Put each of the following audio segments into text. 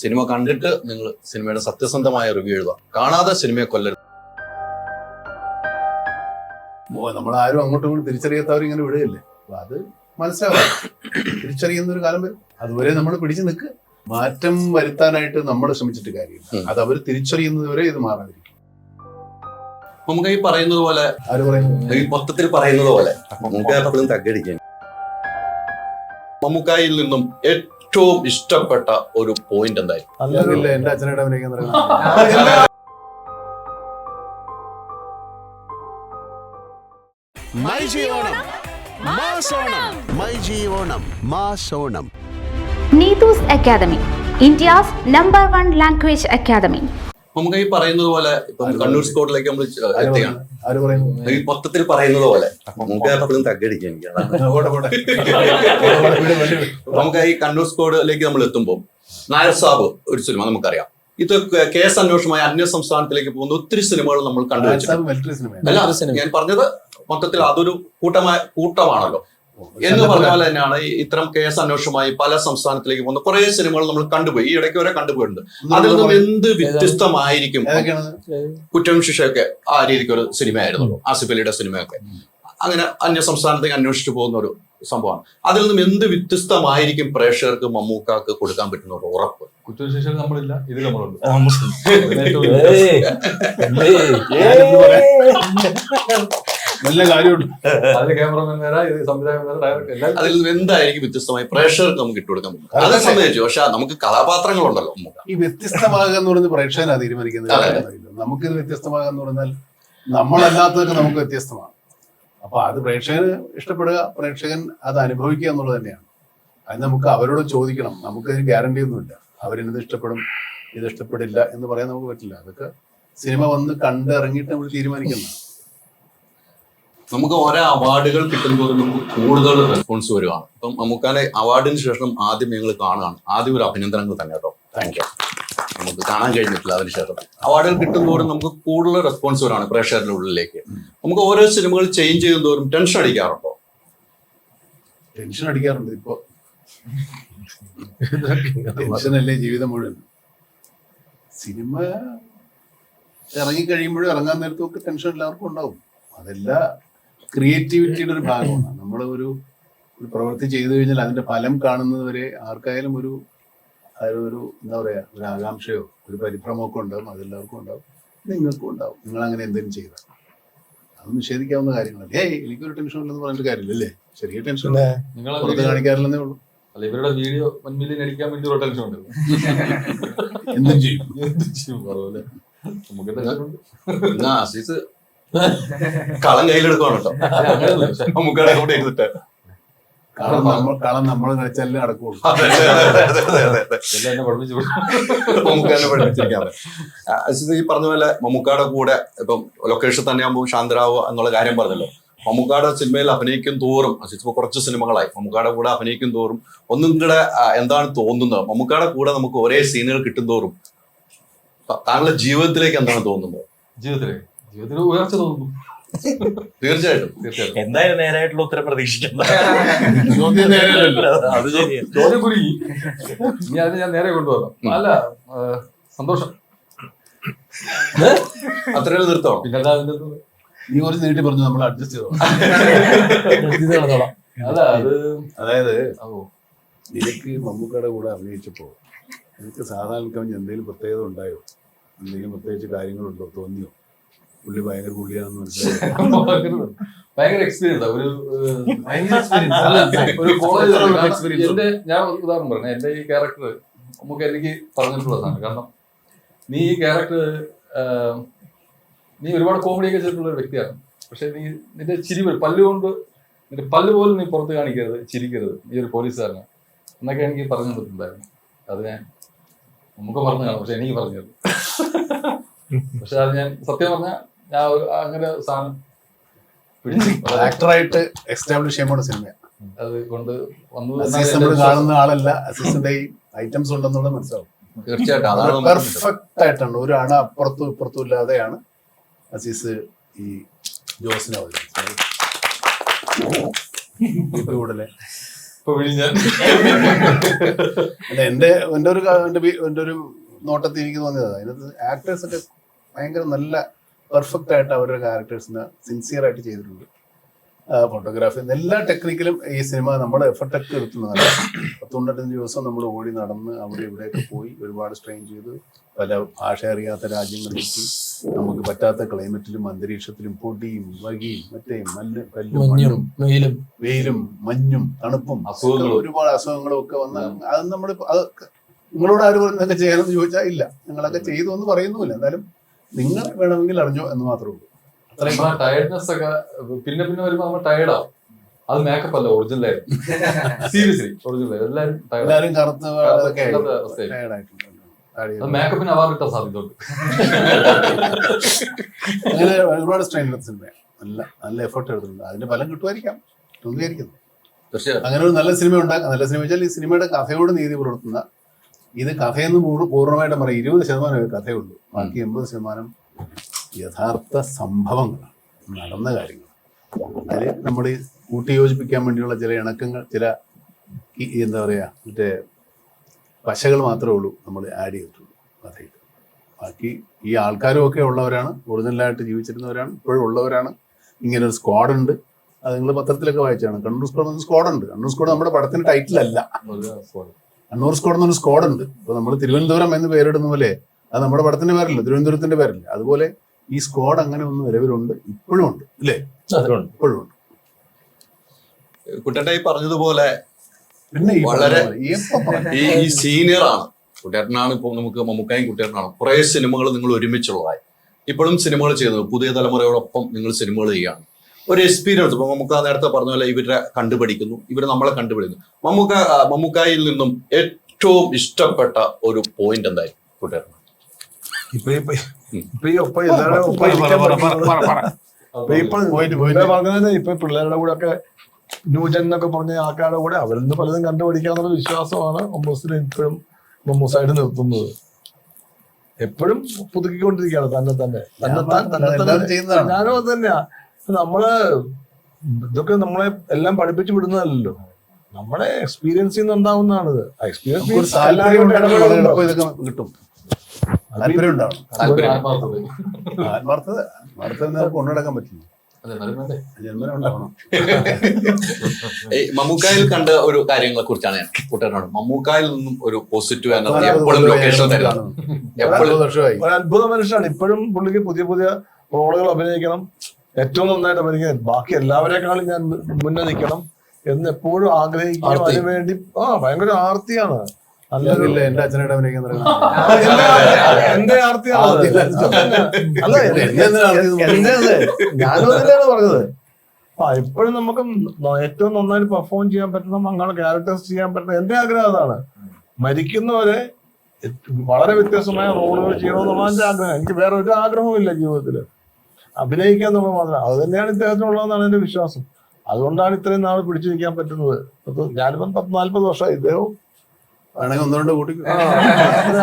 Cinema കണ്ടിട്ട് നിങ്ങൾ സിനിമയുടെ സത്യസന്ധമായ റിവ്യൂ എഴുതുക. കാണാതെ സിനിമയെ കൊല്ലരുത്. നമ്മളാരും ആരും അങ്ങോട്ടും ഇങ്ങോട്ടും തിരിച്ചറിയാത്തവർ ഇങ്ങനെ വിടുകയല്ലേ? അപ്പൊ അത് മനസ്സിലാവും തിരിച്ചറിയുന്ന ഒരു കാലം വരും. അതുവരെ നമ്മൾ പിടിച്ചു നിൽക്കുക മാറ്റം വരുത്താനായിട്ട് നമ്മൾ ശ്രമിച്ചിട്ട് കാര്യമില്ല. അത് അവർ തിരിച്ചറിയുന്നത് വരെ ഇത് മാറാതിരിക്കും. നമുക്ക് ഈ പറയുന്നത് പോലെ ആര് പറയുന്നു ഈ മൊത്തത്തിൽ പറയുന്നത് പോലെ നമുക്ക് എപ്പോഴും തగ్గടിക്കാൻ മമ്മൂക്കായിൽ നിന്നും ഏറ്റവും ഇഷ്ടപ്പെട്ട ഒരു പോയിന്റ് എന്തായിരിക്കും ഇല്ല എന്റെ അച്ഛനായിട്ട് അഭിനയിക്കാൻ one my India's number one language my നമുക്ക് ഈ പറയുന്നത് പോലെ ഇപ്പം കണ്ണൂർ സ്കോട്ടിലേക്ക് നമ്മൾ എത്തിയാണ്? ഈ മൊത്തത്തിൽ പറയുന്നത് പോലെ. നമുക്ക് എപ്പോഴും തകടിക്കാൻ. നമുക്ക് ഈ കണ്ണൂർ സ്കോഡിലേക്ക് നമ്മൾ എത്തുമ്പോൾ നായർ സാബ് ഒരു സിനിമ നമുക്കറിയാം. ഇത് കേസ് അന്വേഷണമായി അന്യ സംസ്ഥാനത്തിലേക്ക് പോകുന്ന ഒത്തിരി സിനിമകൾ നമ്മൾ കണ്ടുവച്ചു ആൻസാബ് അല്ല ഞാൻ പറഞ്ഞത് മൊത്തത്തിൽ അതൊരു കൂട്ടമായ കൂട്ടമാണല്ലോ. എന്ന് പറഞ്ഞ പോലെ. തന്നെയാണ് ഇത്തരം കേസ് അന്വേഷണമായി പല സംസ്ഥാനത്തിലേക്ക് പോകുന്ന. കുറെ സിനിമകൾ നമ്മൾ കണ്ടുപോയി. ഈ ഇടയ്ക്ക് വരെ കണ്ടുപോയിട്ടുണ്ട്. അതിൽ നിന്നും എന്ത് വ്യത്യസ്തമായിരിക്കും? കുറ്റം ശിക്ഷയൊക്കെ ആ രീതിക്ക് ഒരു സിനിമയായിരുന്നു ആസിഫ് അലിയുടെ സിനിമയൊക്കെ. അങ്ങനെ അന്യ സംസ്ഥാനത്തേക്ക് അന്വേഷിച്ചു പോകുന്ന ഒരു സംഭവമാണ്. അതിൽ നിന്നും എന്ത് വ്യത്യസ്തമായിരിക്കും പ്രേക്ഷകർക്ക് മമ്മൂക്കാക്ക് കൊടുക്കാൻ പറ്റുന്ന ഒരു ഉറപ്പ്? കുറ്റം ശിക്ഷ നമ്മളില്ല. ഇത് നമ്മളുണ്ട്? നല്ല കാര്യമുണ്ട്. അതിന് ക്യാമറമാൻ വേറെ ഇത് സംവിധായകൻ വേറെ ഡയറക്ടർ എല്ലാം അതിൽ നിന്ന് എന്തായിരിക്കും വ്യത്യസ്തമായി പ്രേക്ഷകർക്ക് നമുക്ക് ഇട്ടുകൊടുക്കാൻ പറ്റും അതേ സംബന്ധിച്ചു പക്ഷെ നമുക്ക് കഥാപാത്രങ്ങളുണ്ടല്ലോ. ഉണ്ടല്ലോ ഈ വ്യത്യസ്തമാകുക എന്ന് പറയുന്നത് പ്രേക്ഷകനാ തീരുമാനിക്കുന്നത്. നമുക്കിത് വ്യത്യസ്തമാകുക എന്ന് പറഞ്ഞാൽ നമ്മളല്ലാത്തതൊക്കെ നമുക്ക് വ്യത്യസ്തമാണ്. അപ്പൊ അത് പ്രേക്ഷകന് ഇഷ്ടപ്പെടുക പ്രേക്ഷകൻ അത് അനുഭവിക്കുക എന്നുള്ളത് തന്നെയാണ്. അത് നമുക്ക് അവരോട് ചോദിക്കണം. നമുക്കതിന് ഗ്യാരണ്ടി ഒന്നുമില്ല അവരിത് ഇഷ്ടപ്പെടും ഇത് ഇഷ്ടപ്പെടില്ല എന്ന് പറയാൻ നമുക്ക് പറ്റില്ല. അതൊക്കെ സിനിമ വന്ന് കണ്ട് ഇറങ്ങിയിട്ട് നമ്മൾ തീരുമാനിക്കണം നമുക്ക് ഓരോ അവാർഡുകൾ കിട്ടുമ്പോൾ നമുക്ക് കൂടുതൽ റെസ്പോൺസ് വരുവാണ്. അപ്പം നമുക്കാലെ അവാർഡിന് ശേഷം ആദ്യം ഞങ്ങൾ കാണുകയാണ്. ആദ്യം ഒരു അഭിനന്ദനങ്ങൾ തന്നെ കേട്ടോ. താങ്ക് യു നമുക്ക് കാണാൻ കഴിഞ്ഞിട്ടില്ല അതിനുശേഷം അവാർഡുകൾ കിട്ടുമ്പോഴും നമുക്ക് കൂടുതൽ റെസ്പോൺസ് വരുവാണ് പ്രേക്ഷകരുടെ ഉള്ളിലേക്ക്. നമുക്ക് ഓരോ സിനിമകൾ ചേഞ്ച് ചെയ്യുന്നതോറും ടെൻഷൻ അടിക്കാറുണ്ടോ? ടെൻഷൻ അടിക്കാറുണ്ട് ഇപ്പോ. ടെൻഷനല്ലേ ജീവിതം മുഴുവൻ. സിനിമ ഇറങ്ങി കഴിയുമ്പോഴും ഇറങ്ങാൻ നേരത്തും ഒക്കെ ടെൻഷൻ എല്ലാവർക്കും ഉണ്ടാവും. അതെല്ലാം ക്രിയേറ്റിവിറ്റിയുടെ ഒരു ഭാഗമാണ്. നമ്മൾ ഒരു ഒരു പ്രവൃത്തി ചെയ്തു കഴിഞ്ഞാൽ അതിന്റെ ഫലം കാണുന്നത് വരെ ആർക്കായാലും ഒരു ഒരു എന്താ പറയാ ഒരു ആകാംക്ഷയോ ഒരു പരിഭ്രമമൊക്കെ ഉണ്ടാവും. അതെല്ലാവർക്കും ഉണ്ടാവും. നിങ്ങൾക്കും ഉണ്ടാവും. നിങ്ങൾ അങ്ങനെ എന്തെങ്കിലും ചെയ്താൽ. അത് നിഷേധിക്കാവുന്ന കാര്യങ്ങളല്ല. ഏയ് എനിക്കൊരു ടെൻഷൻ ഉണ്ടെന്ന് പറഞ്ഞിട്ട് കാര്യമില്ലല്ലേ? ചെറിയ ടെൻഷൻ നിങ്ങളെ പുറത്ത് കാണിക്കാറില്ലെന്നേ ഉള്ളൂ. അല്ല ഇവരുടെ വീഡിയോ വൺ മില്യൺ അടിക്കാൻ വേണ്ടി ഒരു ടെൻഷൻ ഉണ്ട്. എന്തും ചെയ്യും. എന്ത് ചെയ്യും അതുപോലെ നമുക്ക് ടെൻഷൻ ഉണ്ട്. കളം കയ്യിലെടുക്കുവാണ് കേട്ടോ. നമുക്കടെ കൂടെ ഇരുന്നിട്ട്. കളം നമ്മൾ കളം നമ്മൾ കളിച്ചാലേ നടക്കുള്ളൂ. ഈ പറഞ്ഞ പോലെ മമ്മൂക്കാടെ കൂടെ ഇപ്പം ലൊക്കേഷൻ തന്നെ ആകുമ്പോൾ ശാന്തരാവുക എന്നുള്ള കാര്യം പറഞ്ഞല്ലോ. മമ്മൂക്കാട് സിനിമയിൽ അഭിനയിക്കും തോറും അസിത് കുറച്ച് സിനിമകളായി. മമ്മൂക്കാടെ കൂടെ അഭിനയിക്കും തോറും ഒന്നും കൂടെ എന്താണ് തോന്നുന്നത്? മമ്മൂക്കാടെ കൂടെ നമുക്ക് ഒരേ സീനുകൾ കിട്ടും തോറും താങ്കളുടെ ജീവിതത്തിലേക്ക് എന്താണ് തോന്നുന്നത്? ജീവിതത്തിൽ ജീവിതത്തിൽ ഉയർച്ച തോന്നുന്നു. തീർച്ചയായിട്ടും എന്തായാലും നേരായിട്ടുള്ള ഉത്തരം പ്രതീക്ഷിക്കണ്ട ചോദ്യം. അത് കുരുങ്ങി. ഇനി അതിന് ഞാൻ നേരെ കൊണ്ടുവരാം. അല്ല സന്തോഷം. അത്രയും നിർത്തോ? പിന്നെ നീ കുറച്ച് നീട്ടി പറഞ്ഞു നമ്മൾ അഡ്ജസ്റ്റ് ചെയ്തോ. അല്ല അത് അതായത് ഓ. നിനക്ക് മമ്മൂക്കയുടെ കൂടെ അഭിനയിച്ചപ്പോ നിനക്ക് സാധാരണ എന്തെങ്കിലും പ്രത്യേകത ഉണ്ടായോ? എന്തെങ്കിലും പ്രത്യേകിച്ച് കാര്യങ്ങളുണ്ടോ? തോന്നിയോ? പുള്ളി ഭയങ്കര പുള്ളിയാണെന്ന് മനസ്സിലായോ. ഭയങ്കര എക്സ്പീരിയൻസ് ഒരു ഉണ്ട്? എന്റെ ഞാൻ ഉദാഹരണം പറഞ്ഞു. എന്റെ ഈ ക്യാരക്ടർ നമുക്ക് എനിക്ക് പറഞ്ഞിട്ടുള്ള സാധനം കാരണം നീ ഈ ക്യാരക്ടർ നീ ഒരുപാട് കോമഡി ഒക്കെ ചെയ്തിട്ടുള്ള ഒരു വ്യക്തിയാണ്. പക്ഷെ നീ നിന്റെ ചിരി വരും പല്ലുകൊണ്ട് നിന്റെ പല്ല് പോലും നീ പുറത്ത് കാണിക്കരുത് ചിരിക്കരുത്. നീ ഒരു പോലീസുകാരനാണ് എന്നൊക്കെ എനിക്ക് പറഞ്ഞു തന്നിട്ടുണ്ടായിരുന്നു. അത് ഞാൻ നമുക്ക് പറഞ്ഞു കാണാം. പക്ഷെ എനിക്ക് പറഞ്ഞത് പക്ഷെ അത് ഞാൻ സത്യം പറഞ്ഞാൽ ഞാൻ ഒരു അങ്ങനെ സാധനം ആക്ടറായിട്ട് എസ്റ്റാബ്ലിഷ് ചെയ്യുമ്പോൾ സിനിമ അത് കൊണ്ട് വന്നു അസീസ് കാണുന്ന ആളല്ല അസീസിന്റെ ഐറ്റംസ് ഉണ്ടെന്നുള്ളത് മനസ്സിലാവും. തീർച്ചയായിട്ടും അതാണ് പെർഫെക്റ്റ് ആയിട്ടുണ്ട് ഒരു അണ അപ്പുറത്തും ഇപ്പുറത്തും ഇല്ലാതെയാണ് അസീസ് ഈ ജോസിനെ കൂടുതലെ എന്റെ എന്റെ ഒരു എന്റെ എന്റെ ഒരു നോട്ടത്തിൽ എനിക്ക് തോന്നിയത് അതിനകത്ത് ആക്ടേഴ്സ് ഒക്കെ ഭയങ്കര നല്ല പെർഫെക്റ്റ് ആയിട്ട് അവരുടെ ക്യാരക്ടേഴ്സിനെ സിൻസിയർ ആയിട്ട് ചെയ്തിട്ടുണ്ട്. ഫോട്ടോഗ്രാഫി എല്ലാ ടെക്നിക്കലും ഈ സിനിമ നമ്മൾ എഫർട്ടൊക്കെ എടുത്തുന്നതാണ് പത്തൊണ്ടഞ്ച് ദിവസം നമ്മൾ ഓടി നടന്ന് അവിടെ ഇവിടെയൊക്കെ പോയി ഒരുപാട് സ്ട്രെയിൻ ചെയ്ത് പല ഭാഷ അറിയാത്ത രാജ്യങ്ങളിലേക്ക് നമുക്ക് പറ്റാത്ത ക്ലൈമറ്റിലും അന്തരീക്ഷത്തിലും പൊടിയും വകിയും മറ്റേ മല്ല് കല്ലും വെയിലും. വെയിലും മഞ്ഞും തണുപ്പും അസുഖങ്ങളും. ഒരുപാട് അസുഖങ്ങളും ഒക്കെ വന്ന് അത് നമ്മൾ അത് നിങ്ങളോട് ആരും പറഞ്ഞൊക്കെ ചെയ്യണമെന്ന് ചോദിച്ചാൽ ഇല്ല. നിങ്ങളൊക്കെ ചെയ്തു എന്ന് പറയുന്നുമില്ല. എന്നാലും നിങ്ങൾ വേണമെങ്കിൽ അറിഞ്ഞോ എന്ന് മാത്രമേ ഉള്ളൂ. ടയർഡ്നെസ് ഒക്കെ പിന്നെ പിന്നെ വരുമ്പോ നമ്മൾ ടയർഡാവും അത് മേക്കപ്പ് അല്ല ഒറിജിനൽ ആയിരുന്നു. സീരിയസ്ലി ഒറിജിനൽ എല്ലാരും എല്ലാരും ആവും. എല്ലാവരും കറുത്ത അതൊക്കെ കറുത്ത അത് മേക്കപ്പിന് അവാർഡ് കിട്ടാൻ സാധ്യതയുണ്ട്. അങ്ങനെ ഒരുപാട് സ്ട്രെയിൻ എടുത്ത നല്ല നല്ല എഫേർട്ട് എടുത്തിട്ടുണ്ട്. അതിന്റെ ഫലം കിട്ടുമായിരിക്കാം. എന്ന് വിചാരിക്കുന്നു അങ്ങനെ ഒരു നല്ല സിനിമ ഉണ്ടാക്കുക നല്ല സിനിമ വെച്ചാൽ ഈ സിനിമയുടെ കഥയോട് നീതി പുലർത്തുന്ന ഇത് കഥയെന്ന് പൂർണമായിട്ട് പറയാം. ഇരുപത് ശതമാനമേ കഥയുള്ളൂ. ബാക്കി എൺപത് ശതമാനം യഥാർത്ഥ സംഭവങ്ങളാണ്. നടന്ന കാര്യങ്ങൾ. അതിൽ നമ്മൾ കൂട്ടിയോജിപ്പിക്കാൻ വേണ്ടിയുള്ള ചില ഇണക്കങ്ങൾ ചില എന്താ പറയുക മറ്റേ പശകൾ മാത്രമേ ഉള്ളൂ നമ്മൾ ആഡ് ചെയ്തിട്ടുള്ളൂ കഥയിൽ ബാക്കി ഈ ആൾക്കാരും ഒക്കെ ഉള്ളവരാണ് ഒറിജിനലായിട്ട് ജീവിച്ചിരുന്നവരാണ് ഇപ്പോഴും ഉള്ളവരാണ്. ഇങ്ങനെ ഒരു സ്ക്വാഡ് ഉണ്ട്. അത് നിങ്ങൾ പത്രത്തിലൊക്കെ വായിച്ചാണ് കണ്ണൂർ സ്ക്വാഡ് സ്ക്വാഡുണ്ട് സ്ക്വാഡ് ഉണ്ട്. കണ്ണൂർ സ്ക്വാഡ് നമ്മുടെ പടത്തിന്റെ ടൈറ്റിൽ അല്ല. ഒരു സ്ക്വാഡ്. കണ്ണൂർ സ്ക്വാഡ് എന്നൊരു സ്ക്വാഡ് ഉണ്ട്. ഇപ്പൊ നമ്മൾ തിരുവനന്തപുരം എന്ന് പേരിടുന്ന പോലെ അത് നമ്മുടെ പടത്തിന്റെ പേരല്ല തിരുവനന്തപുരത്തിന്റെ പേരല്ല. അതുപോലെ ഈ സ്ക്വാഡ് അങ്ങനെ ഒന്ന് നിലവിലുണ്ട് ഇപ്പോഴും ഉണ്ട് ഇല്ലേ? ഇപ്പോഴും ഉണ്ട്. കുട്ടേട്ടായി പറഞ്ഞതുപോലെ പിന്നെ വളരെ- ഈ സീനിയർ ആണ്. കുട്ടേട്ടനാണ് ഇപ്പോൾ നമുക്ക് മമ്മൂക്കായും കുട്ടേട്ടനാണ്. കുറെ സിനിമകൾ നിങ്ങൾ ഒരുമിച്ചുള്ളതായി. ഇപ്പോഴും സിനിമകൾ ചെയ്യുന്നത് പുതിയ തലമുറയോടൊപ്പം നിങ്ങൾ സിനിമകൾ ചെയ്യുകയാണ്. ഒരു എക്സ്പീരിയൻസ് ഇപ്പൊ മമ്മൂക്ക നേരത്തെ പറഞ്ഞ പോലെ ഇവരെ കണ്ടുപിടിക്കുന്നു. ഇവർ നമ്മളെ കണ്ടുപിടിക്കുന്നു. മമ്മൂക്ക മമ്മൂക്കായിൽ നിന്നും ഏറ്റവും ഇഷ്ടപ്പെട്ട ഒരു പോയിന്റ് എന്തായി? കൂട്ടുകാരൻ ഇപ്പൊ പറഞ്ഞത് പിള്ളേരുടെ കൂടെ ഒക്കെ ന്യൂജൻ എന്നൊക്കെ പറഞ്ഞ ആൾക്കാരുടെ കൂടെ അവരിൽ നിന്ന് പലതും കണ്ടുപിടിക്കാന്നുള്ള വിശ്വാസമാണ് മമ്മൂസിനെ ഇപ്പോഴും മമ്മൂസായിട്ട് നിർത്തുന്നത്. എപ്പോഴും പുതുക്കിക്കൊണ്ടിരിക്കുകയാണ് തന്നെ തന്നെ. തന്നെ തന്നെ എല്ലാവരും തന്നെ ചെയ്യുന്നതാണ്. ഞാനും അത് തന്നെയാ. നമ്മൾ ഇതൊക്കെ നമ്മളെ എല്ലാം പഠിപ്പിച്ചു വിടുന്നതല്ലോ നമ്മളെ എക്സ്പീരിയൻസിൽ നിന്ന് ഉണ്ടാവുന്നതാണ് എക്സ്പീരിയൻസ് കിട്ടും. താല്പര്യം ഉണ്ടാവണം. താല്പര്യം. ആത്മാർത്ഥത. ആത്മാർത്ഥത ആത്മാർത്ഥത നമുക്ക് കൊണ്ടുനടക്കാൻ പറ്റില്ല. മമ്മൂക്കായിൽ കണ്ട ഒരു കാര്യങ്ങളെ കുറിച്ചാണ് ഞാൻ കൂട്ടുകാരനോട്. മമ്മൂക്കായിൽ നിന്നും ഒരു പോസിറ്റീവ് എനർജി എപ്പോഴും ലൊക്കേഷൻ തരുന്നത് എപ്പോഴും അത്ഭുത മനുഷ്യനാണ്. ഇപ്പോഴും പുള്ളിക്ക് പുതിയ പുതിയ റോളുകൾ അഭിനയിക്കണം. ഏറ്റവും നന്നായിട്ട് പഠിക്കുന്നത്. ബാക്കി എല്ലാവരെക്കാളും ഞാൻ മു- മുന്നേ നിൽക്കണം എന്ന് എപ്പോഴും ആഗ്രഹിക്കുകയും അതിനു വേണ്ടി ആ ഭയങ്കര ആർത്തിയാണ്. ഇല്ല, എന്റെ അഭിനയിക്കാൻ ആ, എന്റെ ആർത്തിയാണ്. അല്ല എന്റെ- പറഞ്ഞത്? ആ ഇപ്പോഴും നമുക്ക് ഏറ്റവും നന്നായിട്ട് പെർഫോം ചെയ്യാൻ പറ്റണം അങ്ങനെ ക്യാരക്ടേഴ്സ് ചെയ്യാൻ പറ്റണം എന്റെ ആഗ്രഹം അതാണ്. മരിക്കുന്നവരെ വളരെ വ്യത്യസ്തമായ റോളുകൾ ചെയ്യണമെന്നുള്ള എന്റെ ആഗ്രഹം. എനിക്ക് വേറെ ഒരു ആഗ്രഹവും ഇല്ല ജീവിതത്തിൽ അഭിനയിക്കുക എന്നുള്ളത് മാത്രം അത് തന്നെയാണ് ഇദ്ദേഹത്തിനുള്ളതെന്നാണ് എന്റെ വിശ്വാസം. അതുകൊണ്ടാണ് ഇത്രയും നാൾ പിടിച്ചു നിൽക്കാൻ പറ്റുന്നത്. ഇപ്പൊ ഞാനിപ്പം പത്ത് നാല്പത് വർഷമായി ഇദ്ദേഹവും വേണമെങ്കിൽ ഒന്ന് രണ്ട് കൂട്ടി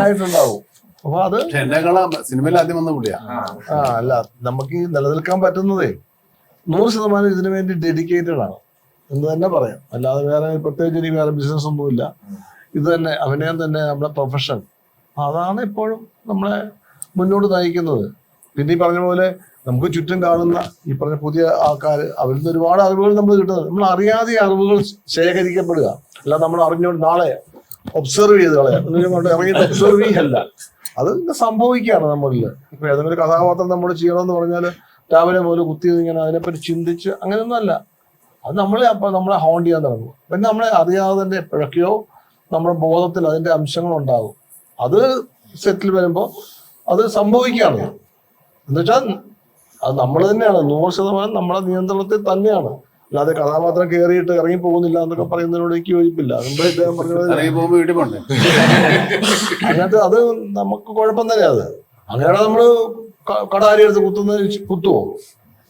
ആയിട്ടുണ്ടാവും അപ്പൊ അത് സിനിമയിൽ ആദ്യം വന്ന പുള്ളിയാ. ആ. അല്ല നമുക്ക് ഈ നിലനിൽക്കാൻ പറ്റുന്നതേ നൂറ് ശതമാനം ഇതിനു വേണ്ടി ഡെഡിക്കേറ്റഡ് ആണ് എന്ന് തന്നെ പറയാം. അല്ലാതെ വേറെ പ്രത്യേകിച്ച് ഇനി വേറെ ബിസിനസ് ഒന്നുമില്ല. ഇത് തന്നെ അഭിനയം തന്നെ നമ്മുടെ പ്രൊഫഷൻ അതാണ് ഇപ്പോഴും നമ്മളെ മുന്നോട്ട് നയിക്കുന്നത്. പിന്നെ ഈ പറഞ്ഞ പോലെ നമുക്ക് ചുറ്റും കാണുന്ന ഈ പറഞ്ഞ പുതിയ ആൾക്കാർ അവരിൽ നിന്ന് ഒരുപാട് അറിവുകൾ നമ്മൾ കിട്ടുന്നത്. നമ്മൾ അറിയാതെ അറിവുകൾ ശേഖരിക്കപ്പെടുക. അല്ല നമ്മൾ അറിഞ്ഞുകൊണ്ട് നാളെ ഒബ്സർവ് ചെയ്ത് കളയാം. ഇറങ്ങിയിട്ട് ഒബ്സർവ് ചെയ്യല്ല. അത് സംഭവിക്കുകയാണ് നമ്മളിൽ. ഇപ്പൊ ഏതെങ്കിലും ഒരു കഥാപാത്രം നമ്മൾ ചെയ്യണമെന്ന് പറഞ്ഞാൽ രാവിലെ മുതൽ കുത്തി ഇങ്ങനെ അതിനെപ്പറ്റി ചിന്തിച്ച് അങ്ങനെയൊന്നും അല്ല. അത് നമ്മളെ അപ്പൊ നമ്മളെ ഹോണ്ട് ചെയ്യാൻ തുടങ്ങും. പിന്നെ നമ്മളെ അറിയാതെ തന്നെ എപ്പോഴൊക്കെയോ നമ്മുടെ ബോധത്തിൽ അതിന്റെ അംശങ്ങൾ ഉണ്ടാകും. അത് സെറ്റിൽ വരുമ്പോൾ അത് സംഭവിക്കുകയാണ്. എന്നുവെച്ചാൽ അത് നമ്മൾ തന്നെയാണ്. നൂറ് ശതമാനം നമ്മുടെ നിയന്ത്രണത്തിൽ തന്നെയാണ്. അല്ലാതെ കഥാപാത്രം കയറിയിട്ട് ഇറങ്ങി പോകുന്നില്ല എന്നൊക്കെ പറയുന്നതിനോട് എനിക്ക് യോജിപ്പില്ല. അതുകൊണ്ട് ഇദ്ദേഹം പറഞ്ഞത് അങ്ങനത്തെ അത് നമുക്ക് കുഴപ്പം തന്നെ അത്. അങ്ങനെയാണ് നമ്മൾ കടാരി എടുത്ത് കുത്തുന്ന കുത്തുവോ?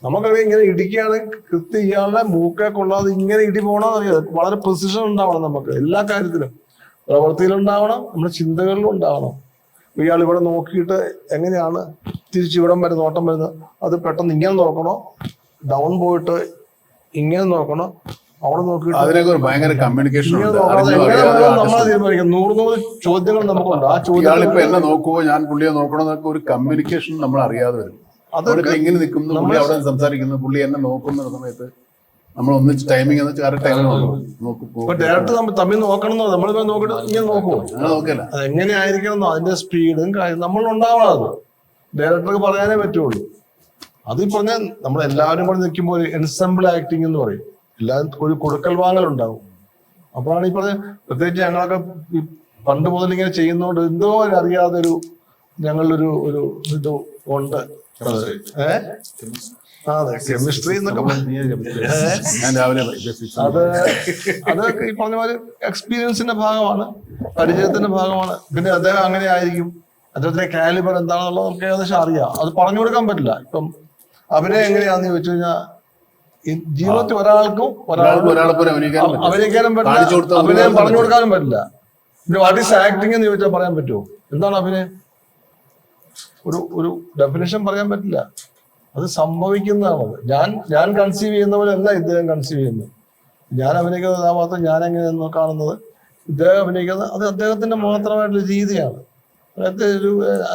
നമുക്കറിയാം ഇങ്ങനെ ഇടിക്കുകയാണെങ്കിൽ കൃത്യം ഇയാളുടെ മൂക്കെ കൊള്ളാതെ ഇങ്ങനെ ഇടി പോകണമെന്നറിയാം വളരെ പ്രസിഷൻ ഉണ്ടാവണം നമുക്ക്. എല്ലാ കാര്യത്തിലും. പ്രവൃത്തിയിലുണ്ടാവണം നമ്മുടെ ചിന്തകളിലും ഉണ്ടാവണം. ഇയാൾ ഇവിടെ നോക്കിയിട്ട് എങ്ങനെയാണ് തിരിച്ചിവിടം വരെ നോട്ടം വരുന്നത് അത് പെട്ടെന്ന് ഇങ്ങനെ നോക്കണോ? ഡൗൺ പോയിട്ട് ഇങ്ങനെ നോക്കണോ? അവിടെ നോക്കിയിട്ട് അതിനൊക്കെ ഒരു ഭയങ്കര കമ്മ്യൂണിക്കേഷൻ artist. തീരുമാനിക്കും? നൂറ് നൂറ് ചോദ്യങ്ങൾ നമുക്കുണ്ട്. ആ ചോദ്യം എന്നെ നോക്കുമോ ഞാൻ പുള്ളിയെ നോക്കണോ എന്നൊക്കെ ഒരു കമ്മ്യൂണിക്കേഷൻ നമ്മൾ അറിയാതെ വരും. അതൊക്കെ എങ്ങനെ ഇങ്ങനെ നിൽക്കുന്നു പുള്ളി അവിടെ സംസാരിക്കുന്നു പുള്ളി എന്നെ നോക്കുന്ന സമയത്ത് നമ്മൾ ഒന്നിച്ച് ടൈമിംഗ് എന്ന് വെച്ചാൽ കറക്റ്റ് ടൈമിൽ നോക്കും ഡയറക്റ്റ് നമ്മൾ തമ്മിൽ നോക്കണം നമ്മൾ നോക്കിട്ട് ഇങ്ങനെ നോക്കുമോ അങ്ങനെ നോക്കിയല്ല അത് എങ്ങനെയായിരിക്കണം അതിന്റെ സ്പീഡും കാര്യം നമ്മൾ ഉണ്ടാവണം ഡയറക്ടർക്ക് പറയാനേ പറ്റുള്ളൂ. അത് പറഞ്ഞ നമ്മൾ എല്ലാവരും കൂടെ നിൽക്കുമ്പോൾ ഒരു എൻസംബിൾ ആക്ടിങ് എന്ന് പറയും. എല്ലാവരും ഒരു കൊടുക്കൽ വാങ്ങൽ ഉണ്ടാവും. അപ്പോഴാണ് ഈ പറഞ്ഞ പ്രത്യേകിച്ച് ഞങ്ങളൊക്കെ ഈ പണ്ട് മുതൽ ഇങ്ങനെ ചെയ്യുന്നതുകൊണ്ട് എന്തോ അറിയാതെ ഒരു ഞങ്ങളൊരു ഒരു ഇത് ഉണ്ട്. ആ, അതെ കെമിസ്ട്രി. എന്നൊക്കെ പറഞ്ഞ- ഏ? ഞാൻ രാവിലെ അത് അതൊക്കെ ഈ പറഞ്ഞ പോലെ എക്സ്പീരിയൻസിന്റെ ഭാഗമാണ് പരിചയത്തിന്റെ ഭാഗമാണ്. പിന്നെ അദ്ദേഹം അങ്ങനെ ആയിരിക്കും. അദ്ദേഹത്തിന്റെ കാലിബർ എന്താണെന്നുള്ളത് നമുക്ക് ഏകദേശം അറിയാം. അത് പറഞ്ഞു കൊടുക്കാൻ പറ്റില്ല. ഇപ്പം അഭിനയം എങ്ങനെയാന്ന് ചോദിച്ചു കഴിഞ്ഞാൽ ജീവിതത്തിൽ ഒരാൾക്കും ഒരാൾക്ക് അഭിനയിക്കാനും പറ്റില്ല. അഭിനയം പറഞ്ഞു കൊടുക്കാനും പറ്റില്ല. പിന്നെ വാട്ട് ഈസ് ആക്ടിങ് എന്ന് ചോദിച്ചാൽ പറയാൻ പറ്റുമോ? എന്താണ് അഭിനയം? ഒരു ഒരു ഡെഫിനേഷൻ പറയാൻ പറ്റില്ല. അത് സംഭവിക്കുന്നതാണത് ഞാൻ ഞാൻ കൺസീവ് ചെയ്യുന്ന പോലെ അല്ല ഇദ്ദേഹം കൺസീവ് ചെയ്യുന്നത്. ഞാൻ അഭിനയിക്കുന്ന കഥാപാത്രം ഞാൻ എങ്ങനെയാണെന്ന് കാണുന്നത്. ഇദ്ദേഹം അഭിനയിക്കുന്നത് അത് അദ്ദേഹത്തിന്റെ മാത്രമായിട്ടുള്ള രീതിയാണ്. അദ്ദേഹത്തെ ഒരു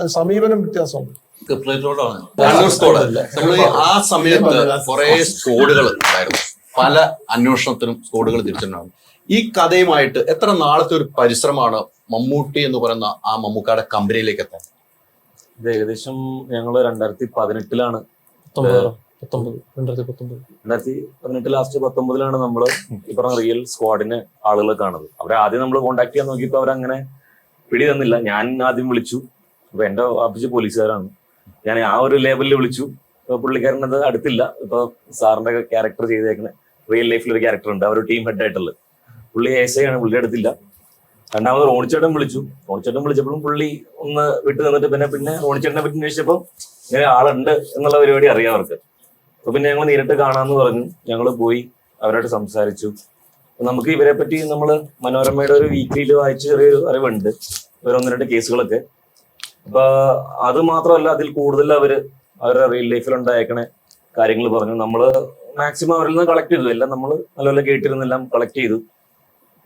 സമീപനം വ്യത്യാസമുണ്ട്. ആ സമയത്ത് കുറെ സ്കോഡുകൾ ഉണ്ടായിരുന്നു. പല അന്വേഷണത്തിനും സ്കോഡുകൾ തിരിച്ചിട്ടുണ്ടാകും ഈ കഥയുമായിട്ട് എത്ര നാളത്തെ ഒരു പരിശ്രമമാണ് മമ്മൂട്ടി എന്ന് പറയുന്ന ആ മമ്മൂക്കയുടെ കമ്പനിയിലേക്ക് എത്താൻ? ഇത് ഏകദേശം ഞങ്ങൾ രണ്ടായിരത്തി പതിനെട്ടിലാണ്. രണ്ടായിരത്തി പതിനെട്ട് ലാസ്റ്റ് പത്തൊമ്പതിലാണ് നമ്മൾ ഈ പറഞ്ഞ റിയൽ സ്ക്വാഡിന് ആളുകളെ കാണുന്നത്. അവരെ ആദ്യം നമ്മൾ കോണ്ടാക്ട് ചെയ്യാൻ നോക്കിയപ്പോ അവരങ്ങനെ പിടി തന്നില്ല ഞാൻ ആദ്യം വിളിച്ചു. അപ്പൊ എന്റെ ഓഫീസ് പോലീസുകാരാണ്. ഞാൻ ആ ഒരു ലെവലിൽ വിളിച്ചു. പുള്ളിക്കാരനത് അടുത്തില്ല. ഇപ്പൊ സാറിന്റെ ക്യാരക്ടർ ചെയ്തേക്കുന്ന റിയൽ ലൈഫിൽ ഒരു ക്യാരക്ടർ ഉണ്ട്. ആ ഒരു ടീം ഹെഡ് ആയിട്ടുള്ളത്. പുള്ളി എസ് ഐ ആണ്. പുള്ളി അടുത്തില്ല. രണ്ടാമത് റോണിച്ചേട്ടൻ വിളിച്ചു. റോണിച്ചേട്ടൻ വിളിച്ചപ്പോഴും പുള്ളി ഒന്ന് വിട്ടു നിന്നിട്ട് പിന്നെ പിന്നെ റോണിച്ചേട്ടനെ പറ്റി അന്വേഷിച്ചപ്പോൾ ഇങ്ങനെ ആളുണ്ട് എന്നുള്ള പരിപാടി അറിയാം അവർക്ക്. അപ്പൊ പിന്നെ ഞങ്ങൾ നേരിട്ട് കാണാന്ന് പറഞ്ഞു. ഞങ്ങൾ പോയി അവരായിട്ട് സംസാരിച്ചു. നമുക്ക് ഇവരെ പറ്റി നമ്മൾ മനോരമയുടെ ഒരു വീക്കിലിയിൽ വായിച്ച ചെറിയൊരു അറിവുണ്ട്. ഒന്ന് രണ്ട് കേസുകളൊക്കെ. അപ്പൊ അത് മാത്രമല്ല അതിൽ കൂടുതൽ അവർ അവരുടെ റിയൽ ലൈഫിൽ ഉണ്ടായേക്കണ കാര്യങ്ങൾ പറഞ്ഞു. നമ്മൾ മാക്സിമം അവരിൽ നിന്ന് കളക്ട് ചെയ്തു. എല്ലാം നമ്മൾ നല്ലപോലെ കേട്ടിരുന്നെല്ലാം കളക്ട് ചെയ്തു.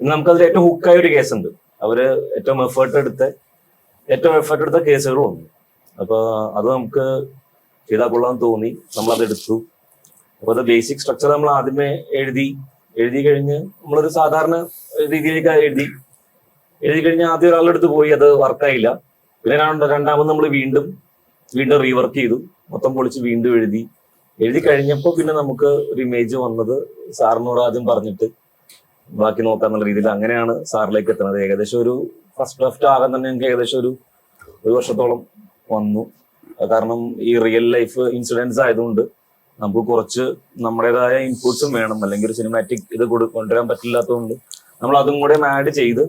ഇന്ന് നമുക്കതിൽ ഏറ്റവും ഹുക്കായ ഒരു കേസ് ഉണ്ട്. അവർ ഏറ്റവും എഫേർട്ട് എടുത്ത ഏറ്റവും എഫേർട്ട് എടുത്ത കേസുകളും ഉണ്ട് അപ്പൊ അത് നമുക്ക് ചെയ്താൽ കൊള്ളാൻ തോന്നി. നമ്മൾ അത് എടുത്തു. അപ്പൊ അത് ബേസിക് സ്ട്രക്ചർ നമ്മൾ ആദ്യമേ എഴുതി എഴുതി കഴിഞ്ഞ് നമ്മളൊരു സാധാരണ രീതിയിലേക്ക് എഴുതി. എഴുതി കഴിഞ്ഞ് ആദ്യം ഒരാളുടെ അടുത്ത് പോയി അത് വർക്കായില്ല പിന്നെ രണ്ട് രണ്ടാമത് നമ്മൾ വീണ്ടും വീണ്ടും റീവർക്ക് ചെയ്തു. മൊത്തം പൊളിച്ച് വീണ്ടും എഴുതി. എഴുതി കഴിഞ്ഞപ്പോൾ പിന്നെ നമുക്ക് ഒരു ഇമേജ് വന്നത് സാറിനോട് ആദ്യം പറഞ്ഞിട്ട് ബാക്കി നോക്കാന്നുള്ള രീതിയിൽ അങ്ങനെയാണ് സാറിലേക്ക് എത്തുന്നത്. ഏകദേശം ഒരു ഫസ്റ്റ് ഡ്രാഫ്റ്റ് ആകാൻ തന്നെ ഞങ്ങൾക്ക് ഏകദേശം ഒരു ഒരു വർഷത്തോളം വന്നു. കാരണം ഈ റിയൽ ലൈഫ് ഇൻസിഡൻസ് ആയതുകൊണ്ട് നമുക്ക് കുറച്ച് നമ്മുടേതായ ഇൻപുട്സും വേണം. അല്ലെങ്കിൽ ഒരു സിനിമാറ്റിക് ഇത് കൊണ്ടുവരാൻ പറ്റില്ലാത്തതുകൊണ്ട് നമ്മൾ അതും കൂടെ ആഡ് ചെയ്ത്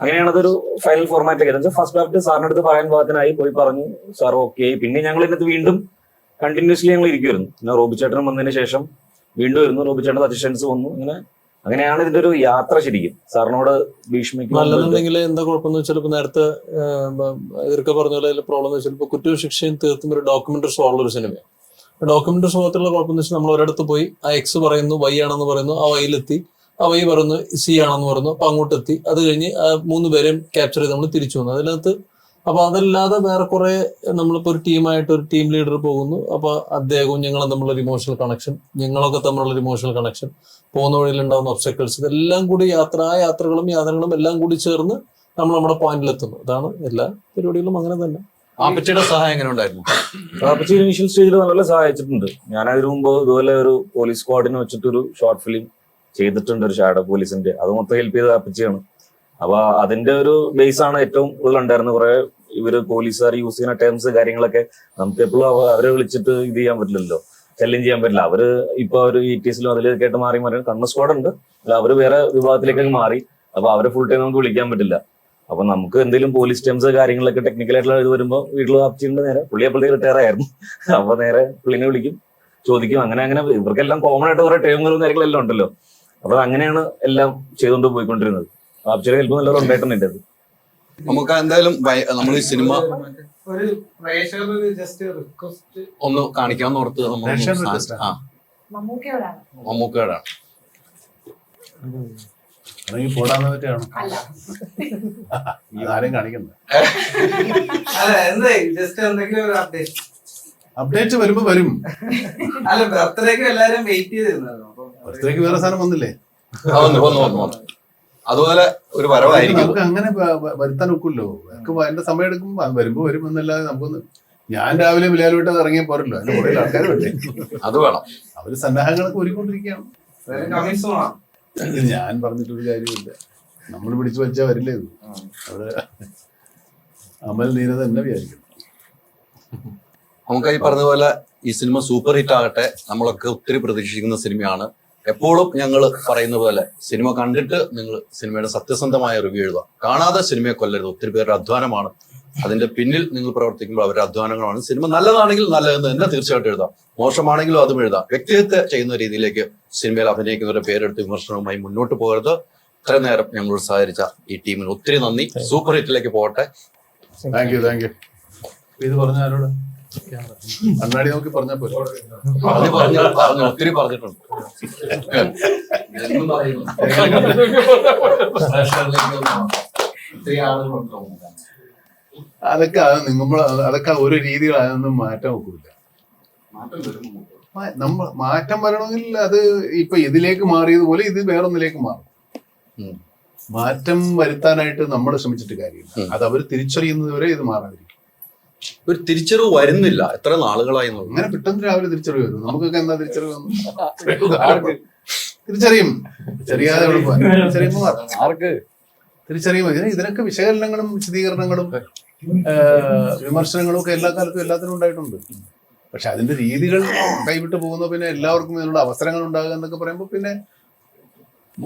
അങ്ങനെയാണ് അതൊരു ഫൈനൽ ഫോർമാറ്റ് ഒക്കെ. ഫസ്റ്റ് ഡ്രാഫ്റ്റ് സാറിന്റെ അടുത്ത് പറയാൻ പാകത്തിനായി പോയി പറഞ്ഞു സാർ ഓക്കെ പിന്നെ ഞങ്ങൾ ഇതിനകത്ത് വീണ്ടും കണ്ടിന്യൂസ്ലി ഞങ്ങൾ ഇരിക്കുമായിരുന്നു പിന്നെ റോബി ചേട്ടൻ വന്നതിന് ശേഷം വീണ്ടും വരുന്നു. റോബി ചേട്ടൻ സജഷൻസ് വന്നു. അങ്ങനെ അങ്ങനെയാണ് ഇതിന്റെ ഒരു യാത്ര ശരിക്കും. സാറിനോട് ഭീഷ്മിക്കും നല്ലതെന്നുണ്ടെങ്കിൽ എന്താ കുഴപ്പമെന്ന് വെച്ചാൽ ഇപ്പൊ നേരത്തെ ഇതൊക്കെ പറഞ്ഞ പോലെ പ്രോബ്ലം എന്ന് വെച്ചാൽ ഇപ്പൊ കുറ്റവും ശിക്ഷയും തീർത്തും ഒരു ഡോക്യുമെന്ററി ഷോ ഉള്ള ഒരു സിനിമയാണ് ഡോക്യുമെന്ററി ഷോത്തിലുള്ള കുഴപ്പം എന്ന് വെച്ചാൽ നമ്മൾ ഒരിടത്ത് പോയി ആ എക്സ് പറയുന്നു വൈ ആണെന്ന് പറയുന്നു ആ വൈയിലെത്തി ആ വൈ പറയുന്നു സി ആണെന്ന് പറയുന്നു അപ്പൊ അങ്ങോട്ടെത്തി. അത് കഴിഞ്ഞ് ആ മൂന്ന് പേരെയും ക്യാപ്ചർ ചെയ്ത് നമ്മൾ തിരിച്ചു വന്നു. അതിനകത്ത് അപ്പൊ അതല്ലാതെ വേറെ കുറെ നമ്മളിപ്പോ ഒരു ടീമായിട്ട് ഒരു ടീം ലീഡർ പോകുന്നു. അപ്പൊ അദ്ദേഹവും ഞങ്ങളും തമ്മിലുള്ള ഒരു ഇമോഷണൽ കണക്ഷൻ ഞങ്ങളൊക്കെ തമ്മിലുള്ള ഒരു ഇമോഷണൽ കണക്ഷൻ പോകുന്ന വഴിയിൽ ഉണ്ടാകുന്ന ഒബ്സ്റ്റക്കിൾസ് ഇതെല്ലാം കൂടി യാത്ര ആ യാത്രകളും യാത്രകളും എല്ലാം കൂടി ചേർന്ന് നമ്മൾ നമ്മുടെ പോയിന്റിലെത്തുന്നു അതാണ് എല്ലാ പരിപാടികളും അങ്ങനെ തന്നെ. ആപ്പച്ചിയുടെ സഹായം എങ്ങനെ ഉണ്ടായിരുന്നു? ആപ്പച്ചി ഇനീഷ്യൽ സ്റ്റേജിൽ നല്ല സഹായിച്ചിട്ടുണ്ട്. ഞാൻ അതിനു മുമ്പ് ഇതുപോലെ ഒരു പോലീസ് സ്ക്വാഡിനെ വെച്ചിട്ടൊരു ഷോർട്ട് ഫിലിം ചെയ്തിട്ടുണ്ട് ഒരു ഷാഡോ പോലീസിന്റെ അത് മൊത്തം ഹെൽപ്പ് ചെയ്ത റാപ്പച്ചിയാണ് അപ്പൊ അതിന്റെ ഒരു ബേസ് ആണ് ഏറ്റവും കൂടുതൽ ഉണ്ടായിരുന്നത് കുറെ ഇവർ പോലീസുകാർ യൂസ് ചെയ്യുന്ന ടേംസ് കാര്യങ്ങളൊക്കെ നമുക്ക് എപ്പോഴും അവരെ വിളിച്ചിട്ട് ഇത് ചെയ്യാൻ പറ്റില്ലല്ലോ. ചലഞ്ച് ചെയ്യാൻ പറ്റില്ല. അവർ ഇപ്പൊ ഒരു ഇ ടി എസിലും അതിലൊക്കെ ആയിട്ട് മാറി മാറി കണ്ണ സ്ക്വാഡ് ഉണ്ട്. അല്ല അവർ വേറെ വിഭാഗത്തിലേക്കൊക്കെ മാറി. അപ്പൊ അവരെ ഫുൾ ടൈം നമുക്ക് വിളിക്കാൻ പറ്റില്ല. അപ്പൊ നമുക്ക് എന്തെങ്കിലും പോലീസ് ടേംസ് കാര്യങ്ങളൊക്കെ ടെക്നിക്കൽ ആയിട്ടുള്ള ഇത് വരുമ്പോൾ വീട്ടിൽ വാപ്പിച്ചിട്ടുണ്ട് നേരെ. പുള്ളി അപ്പോഴത്തേക്ക് റിട്ടയർ ആയിരുന്നു. അപ്പൊ നേരെ പുള്ളിനെ വിളിക്കും ചോദിക്കും. അങ്ങനെ അങ്ങനെ ഇവർക്കെല്ലാം കോമൺ ആയിട്ട് കുറെ ടേമുകളും കാര്യങ്ങളെല്ലാം ഉണ്ടല്ലോ. അപ്പൊ അങ്ങനെയാണ് എല്ലാം ചെയ്തുകൊണ്ട് പോയിക്കൊണ്ടിരുന്നത്. വാപ്പിച്ചിയുടെ ഹെൽപ്പ് നല്ലോണം ഉണ്ടായിട്ടുണ്ട് അത് നമുക്ക് എന്തായാലും നമ്മൾ ഈ സിനിമ ഒരു പ്രേക്ഷകർ ജസ്റ്റ് റിക്വസ്റ്റ് ഒന്ന് കാണിക്കാന്ന് ഓർത്ത് മമ്മൂക്കയോടാണ്. പോടാന്ന് പറ്റിയാണോ അപ്ഡേറ്റ് അപ്ഡേറ്റ് വരുമ്പോ വരും. അല്ല ബർത്ത്ഡേക്ക് എല്ലാരും വെയിറ്റ് ചെയ്തിരുന്നു ബർത്ത്ഡേക്ക് വേറെ സാധനം വന്നില്ലേ? വന്നു വന്നു വന്നു. അതുപോലെ ഒരു വരവായിരിക്കും. നമുക്ക് അങ്ങനെ വരുത്താൻ ഒക്കുമല്ലോ നമുക്ക് അതിന്റെ സമയം എടുക്കും വരുമ്പോ വരും എന്നല്ലാതെ നമുക്കൊന്ന് ഞാൻ രാവിലെ ബിലാലുമായിട്ട് ഇറങ്ങിയ പോരല്ലോ. അതിന്റെ പുറകിൽ ആൾക്കാർ വേണ്ടേ അത് വേണം. അവർ സന്നാഹങ്ങളൊക്കെ ഒരുക്കൊണ്ടിരിക്കുകയാണ് ഞാൻ പറഞ്ഞിട്ടൊരു കാര്യമില്ല. നമ്മൾ പിടിച്ചു വെച്ചാൽ വരില്ലേ ഇത്? അവിടെ അമൽ നീരത എന്നെ വിചാരിക്കണം നമുക്ക് ഈ പറഞ്ഞ പോലെ ഈ സിനിമ സൂപ്പർ ഹിറ്റ് ആകട്ടെ. നമ്മളൊക്കെ ഒത്തിരി പ്രതീക്ഷിക്കുന്ന സിനിമയാണ്. എപ്പോഴും ഞങ്ങൾ പറയുന്ന പോലെ സിനിമ കണ്ടിട്ട് നിങ്ങൾ സിനിമയുടെ സത്യസന്ധമായ റിവ്യൂ എഴുതുക. കാണാതെ സിനിമയെ കൊല്ലരുത്. ഒത്തിരി പേരുടെ അധ്വാനമാണ്. അതിന്റെ പിന്നിൽ നിങ്ങൾ പ്രവർത്തിക്കുമ്പോൾ അവരുടെ അധ്വാനങ്ങളാണ്. സിനിമ നല്ലതാണെങ്കിൽ നല്ലതെന്ന് തന്നെ തീർച്ചയായിട്ടും എഴുതാം. മോശമാണെങ്കിലും അതും എഴുതാം. വ്യക്തിഹത്യ ചെയ്യുന്ന രീതിയിലേക്ക് സിനിമയിൽ അഭിനയിക്കുന്നവരുടെ പേരെടുത്ത് വിമർശനവുമായി മുന്നോട്ട് പോകരുത്. ഇത്രയും നേരം ഞങ്ങളോട് സഹകരിച്ച ഈ ടീമിന് ഒത്തിരി നന്ദി. സൂപ്പർ ഹിറ്റിലേക്ക് പോകട്ടെ. താങ്ക് യു താങ്ക് യു ഇത് പറഞ്ഞ ആരോട്? കണ്ണാടി നോക്കി പറഞ്ഞാൽ പോലെ പറഞ്ഞു പറഞ്ഞു പറഞ്ഞു ഒത്തിരി പറഞ്ഞിട്ടുണ്ട്. അതൊക്കെ അത് നിങ്ങൾ അതൊക്കെ ഒരു രീതിയിൽ അതൊന്നും ഒക്കില്ല മാറ്റം വരുന്നു. നമ്മൾ നമ്മ മാറ്റം വരണമെങ്കിൽ അത് ഇപ്പൊ ഇതിലേക്ക് മാറിയതുപോലെ ഇത് വേറൊന്നിലേക്ക് മാറും. മാറ്റം വരുത്താനായിട്ട് നമ്മൾ ശ്രമിച്ചിട്ട് കാര്യമില്ല. അത് അവർ തിരിച്ചറിയുന്നത് വരെ ഇത് മാറാതിരിക്കും. ഒരു തിരിച്ചറിവ് വരുന്നില്ല. എത്ര നാളുകളായി. അങ്ങനെ പെട്ടെന്ന് രാവിലെ തിരിച്ചറിവ് വരും നമുക്കൊക്കെ എന്താ തിരിച്ചറിവ് വന്നു? തിരിച്ചറിയും. ചെറിയാതെ? ആർക്ക്? തിരിച്ചറിയും. ഇതിന് ഇതിനൊക്കെ വിശകലനങ്ങളും വിശദീകരണങ്ങളും വിമർശനങ്ങളും ഒക്കെ എല്ലാ കാലത്തും എല്ലാത്തിനും ഉണ്ടായിട്ടുണ്ട്. പക്ഷെ അതിന്റെ രീതികൾ കൈവിട്ട് പോകുന്ന പിന്നെ എല്ലാവർക്കും ഇതിനുള്ള അവസരങ്ങൾ ഉണ്ടാകുക എന്നൊക്കെ പറയുമ്പോൾ പിന്നെ